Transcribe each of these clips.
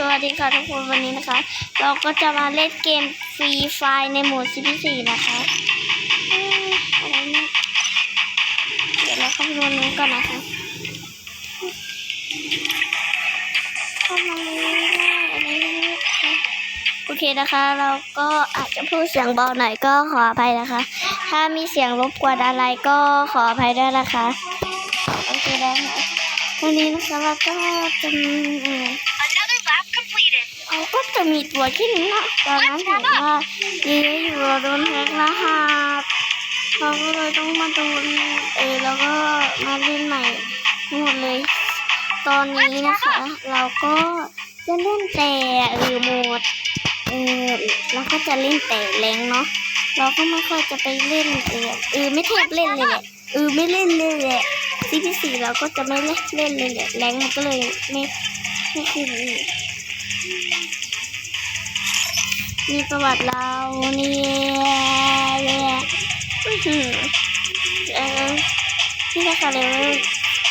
สวัสดีค่ะทุกคนวันนี้นะคะ เราก็จะมาเล่นเกมฟรีไฟในโหมด CP4 นะคะเอ้ยอะไรเนี่ยเดี๋ยวเราเข้าไปดูนี้ก่อนนะคะเข้ามาเลยว่าอะไรนี่โอเคนะคะ เราก็อาจจะพูดเสียงเบาหน่อยก็ขออภัยนะคะ ถ้ามีเสียงรบกวนอะไรก็ขออภัยด้วยนะคะโอเคแล้วค่ะวันนี้นะคะเราก็จะ ก็จะมีตัวที่นี้นะตอนนั้นเห็นว่ายีอยู่โดนแฮกรหัสเขาก็เลยต้องมาดนเออแล้วก็มาเล่นใหม่หมดเลย ตอนนี้นะคะ เราก็จะเล่นแต่เออโหมดเออเราก็จะเล่นแต่แรงเนาะเราก็ไม่ค่อยจะไปเล่นเออเออไม่แทบเล่นเลยแหละเออไม่เล่นเลยแหละซีพีสี่เราก็จะไม่เล่นเล่นเลยแหละแรงมันก็เลยไม่ไม่ขึ้น มีประวัติเราเนี่ยเนี่ยอือหือเออที่ราคาเลเวล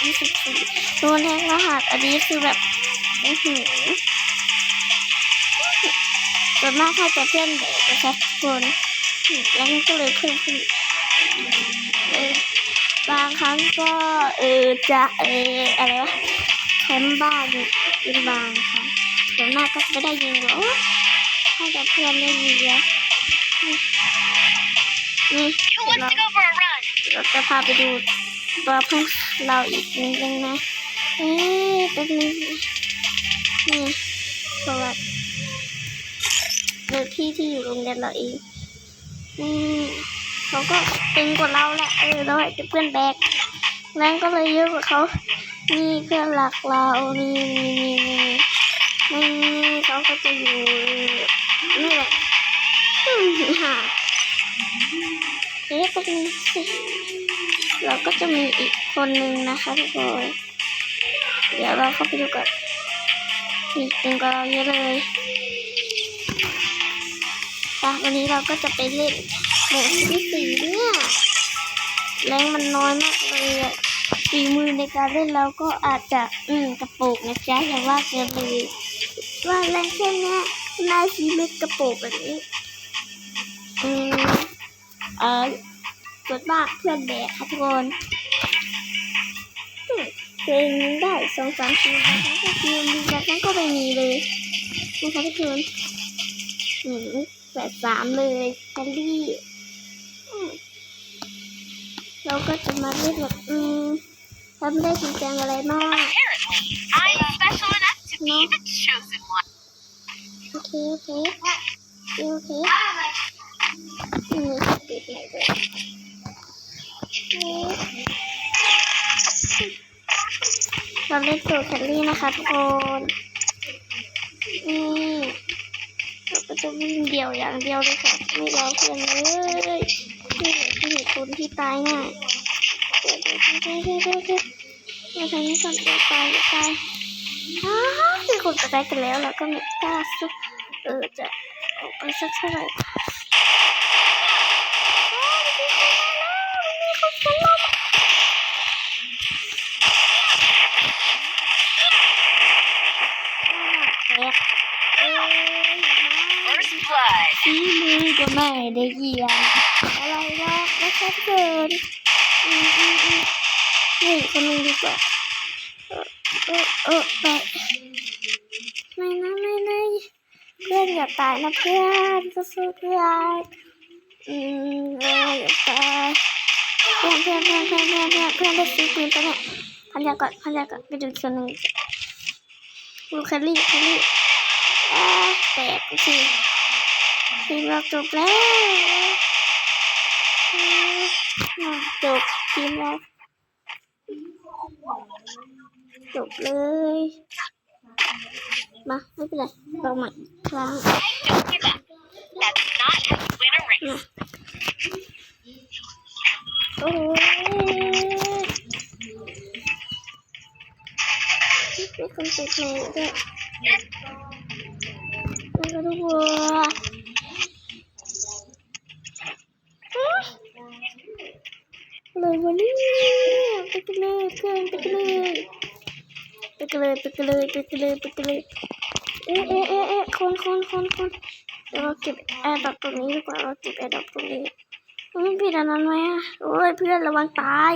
ยี่สิบสี่โดนแฮกรหัสอันนี้คือแบบอือหือส่วนมากถ้าจะเพื่อนเด็กนะคะทุกคนแล้วก็เลยเพิ่มขึ้นบางครั้งก็เออจะเอออะไรวะแคมบ้านเป็นบางครั้ง ส่วนมากก็จะไม่ได้ยิงหรอกให้กับเพื่อนได้ยินเยอะนี่ Who เดี๋ยว wants เรา to go for a run? เราจะพาไปดูตัวเพื่อนเราอีกนิดนึงนะเอ๊ะเป็นงนี่ประวัติเออพี่ที่อยู่โรงเรียนเราเองนี่เขาก็ตึงกว่าเราแหละเออเราให้เพื่อนแบกแรงก็เลยเยอะกว่าเขานี่เพื่อนหลักเรานี่นี่นี่ นี่เขาก็จะอยู่นี่แหละอืมฮ่าเอ๊ะเป็นงสิเราก็จะมีอีกคนนึงนะคะทุกคนเดี๋ยวเราเข้าไปดูก่อนมีตึงกว่าเราเยอะเลยไปวันนี้เราก็จะไปเล่นโหมดที่สี่เนี่ยแรงมันน้อยมากเลยอะฝีมือในการเล่นเราก็อาจจะ อืมกระโปงนะจ๊ะอย่าว่าเกินเลย ว่าแรแค่เนี้ยนายชีเม็ดกระโปงแบบนี้อืมเออส่วนมากเพื่อนแบกค่ะทุกคนอืมเพลงนี้ได้สองสามทีนะคะก็คือมีจากนั้นก็ไม่มีเลยนะคะทุกคนอืมแปดสามเลยแคลรี่อืมเราก็จะมาเล่นแบบอืมทำได้จริงจังอะไรมาก Apparently, I'm special enough to be the chosen one. โอเคโอเคโอเคอืมปิดไหนด้วยเราเล่นตัวแคลรี่นะคะทุกคนนี่เราก็จะวิ่งเดี่ยวอย่างเดียวเลยค่ะไม่รอเพื่อนเลยนี่แหละคือเหตุผลที่ตายง่ายเดี๋ยวเดี๋ยวเดี๋ยวเดี๋ยวเดี๋ยวเดี๋ยวมาทางนี้ก่อนเดี๋ยตายเดี๋ยวตาย คนจะได้กันแล้วเราก็ไม่กล้าสู้เออจะออกไปสักเท่าไหร่ที่มือก็ไม่ได้เยียมอะไรหรอกไม่ชัดเกินอืมอืมอืมนี่คนนึงดีกว่าเออเออเออไป เพื่อนอย่าตายนะเพื่อนสู้ๆเพื่อนอืมอย่าตายเพื่อนเพื่อนเพื่อนเพื่อนเพื่อนเพื่อนเพื่อนได้ซื้อปืนตัวเนี้ยพันยาก่อนพันยาก่อนไปดูคนหนึ่งดูแคลรี่แคลรี่อ่าแตกสิทีมเราจบแล้วจบทีมเราจบเลย มาไม่เป็นไรเราใหม่อีกครั้ง Don't give up. That's not how you win a race. นะโอ้ยมีคนติดแมวด้วยแล้วก็ดูวัวเลยวันนี้ไปกันเลยเพื่อนไปกันเลยไปกันเลยไปกันเลยไปกันเลยไปกันเลย เอ๊ะเอ๊ะเอ๊ะเอ๊ะคนคนคนคนเดี๋ยวเราเก็บแอร์ดรอปตรงนี้ดีกว่าเราเก็บแอร์ดรอปตรงนี้มันผิดอันนั้นไหมอะโอ้ยเพื่อนระวังตาย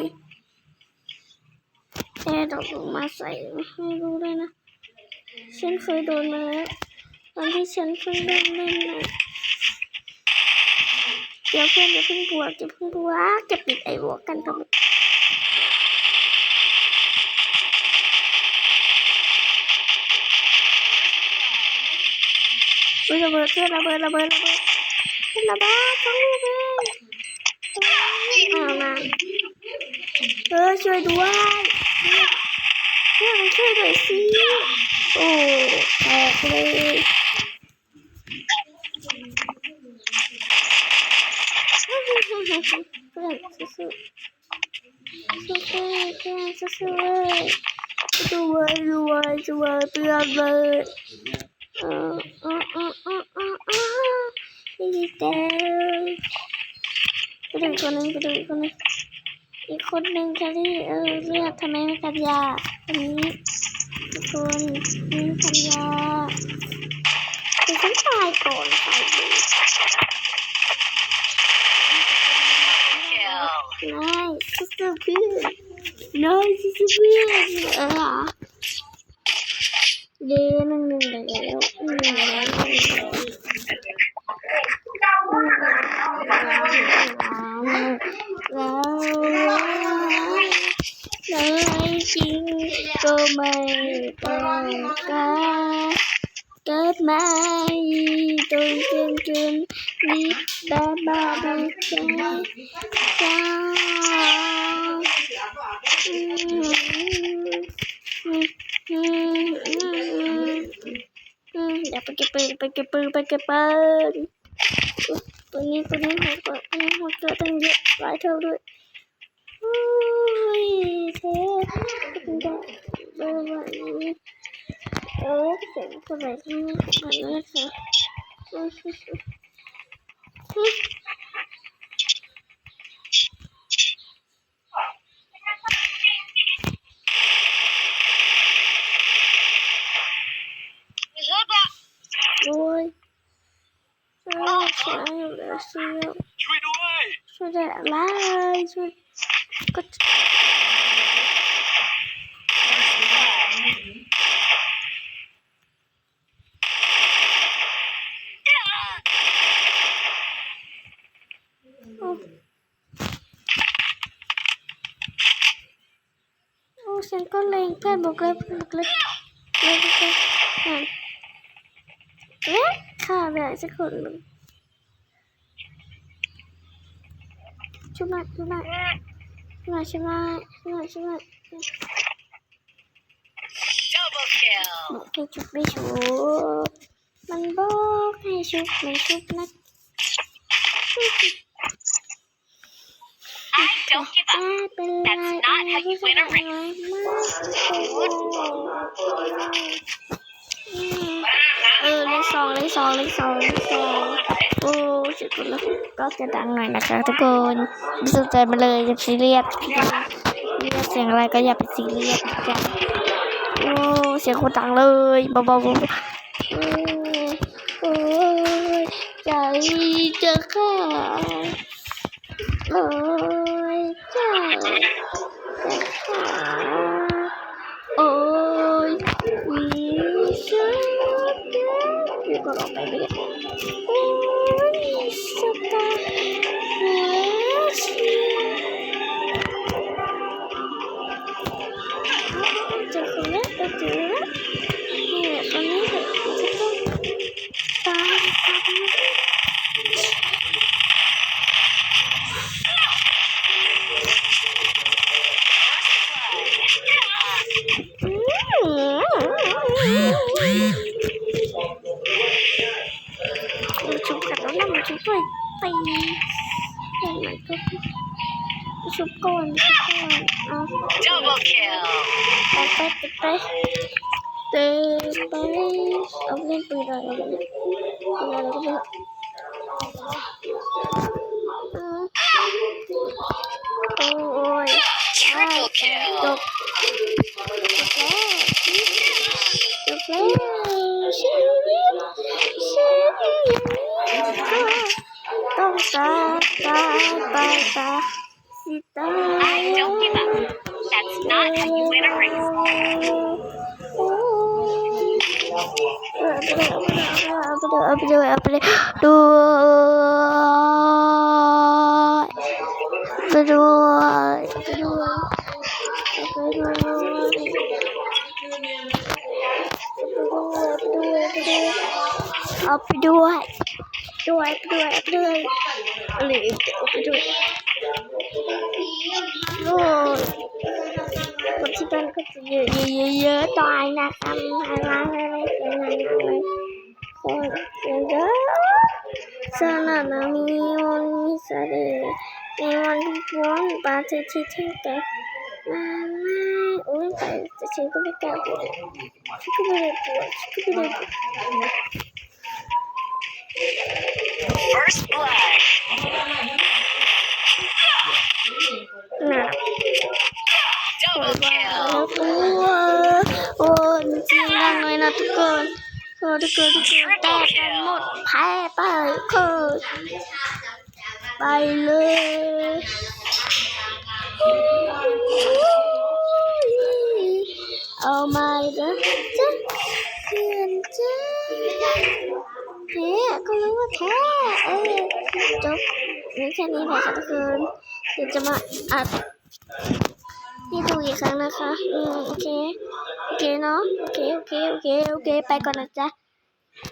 แอร์ดรอปลงมาใส่ไม่รู้เลยนะฉันเคยโดนมาแล้วตอนที่ฉันเพิ่งเล่นเล่นนะเดี๋ยวเพื่อนจะเพิ่งบวกจะเพิ่งบวกจะปิดไอ้บวกกันทำไม ระเบิดเพื่อนระเบิดระเบิดระเบิดเพื่อนระเบิดสองลูกเลยเอามาเออช่วยด้วยเพื่อนช่วยด้วยสิโอ้แตกเลยเพื่อนสู้ๆสู้ๆเพื่อนสู้ๆเลยสู้ๆเลยสู้ๆเลยสู้ๆเพื่อนเลย ดีเต้ไปดูอีกคนหนึงไปดูอีกคนหนึงอีกคนหนึ่งค่ะที่เออเลือกทำไมไม่กัดยาอันนี้ทุกคนนี่กัดยาเดี๋ยวฉันตายก่อนตายดี Kill. นายสู้ๆเพื่อนนายสู้ๆเพื่อนเออ เดนหนึ่งหนึ่งแล้วหนึ่งแล้วหนึ่งแล้วแล้วเลยจริงก็ไม่ต้องการเกิดมาจนจนจนนิดบาบาบาใจจ้าอืมอืมอืมอืม อืมเดี๋ยวไปเก็บปืนไปเก็บปืนไปเก็บปืนตัวนี้ตัวนี้หัวตัวนี้หัวตัวตั้งเยอะหลายเท่าด้วยโอ้ยเท่เป็นแบบเบอร์แบบนี้โอ้เสียงคนแบบนี้แบบนี้ค่ะโอ้ย โอ้ยโอ้ยเสียงอยู่แล้วเสียง ช่วยด้วย ช่วยได้อะไรช่วยก็โอ้โอ้ฉันก็เลง เพื่อนบุกเลยเพื่อนบุกเลยเลยบุกเลยอะเอ๊ะข้าแบหนึ่งช่วยมาช่วยมาช่วยมาช่วยมาช่วยมาช่วยมา Double kill. บอกให้ชุบไม่ชุบมันบอกให้ชุบไม่ชุบนะ I don't give อ่า up. เป็นไร That's not how you win a race. มากเออเลขสองเลขสองเลขสองเลขสองโอ้เสียงคนละก็จะดังหน่อยนะคะทุกคนไม่สนใจมาเลยอย่าซีเรียสเรียกเสียงอะไรก็อย่าไปซีเรียสกันโอ้เสียงคนดังเลยเบาๆเบาๆโอ้ยใจจะขาดโอ้ยเจ้าจะขาโอ้ เดี๋ยวก็ออกไปไม่ได้โอ้ยสตาร์เร นอะไรกันเนี่ยปืนอะไรก็ไม่รู้อืมโอ้ย Triple จ kill. I don't give up. That's not how you win a race. เอาไปเลย เอาไปเลยเอาไปเลยดูไปด้วยไปด้วยไปด้วยอาไปด้วยด้วยด้วยด้วยอะไรเอาไปด้วยอ้ยคนานะเยอะเยอะๆตานะคะอะไรอะไรอะไรอะไร Olha, sana na mi on mi sare. Mi on mi pon ba te chi chi te. Mama, oi ba te chi ko be ka ko. Chi ko be ko, chi ko จังเลยนะทุกคนโอ้ทุกคนทุกคนแตกกันหมดแพ้ไปคือไปเลยเอามาเลยจ้ะเพื่อนจ้าแพ้ก็รู้ว่าแพ้เออจบนี่แค่นี้แหละค่ะทุกคนเดี๋ยวจะมาอัดนี่ดูอีกครั้งนะคะ อืม โอเคโอ เคเนาะโอเคโอเคโอเคโอเคไปก่อนนะจ๊ะ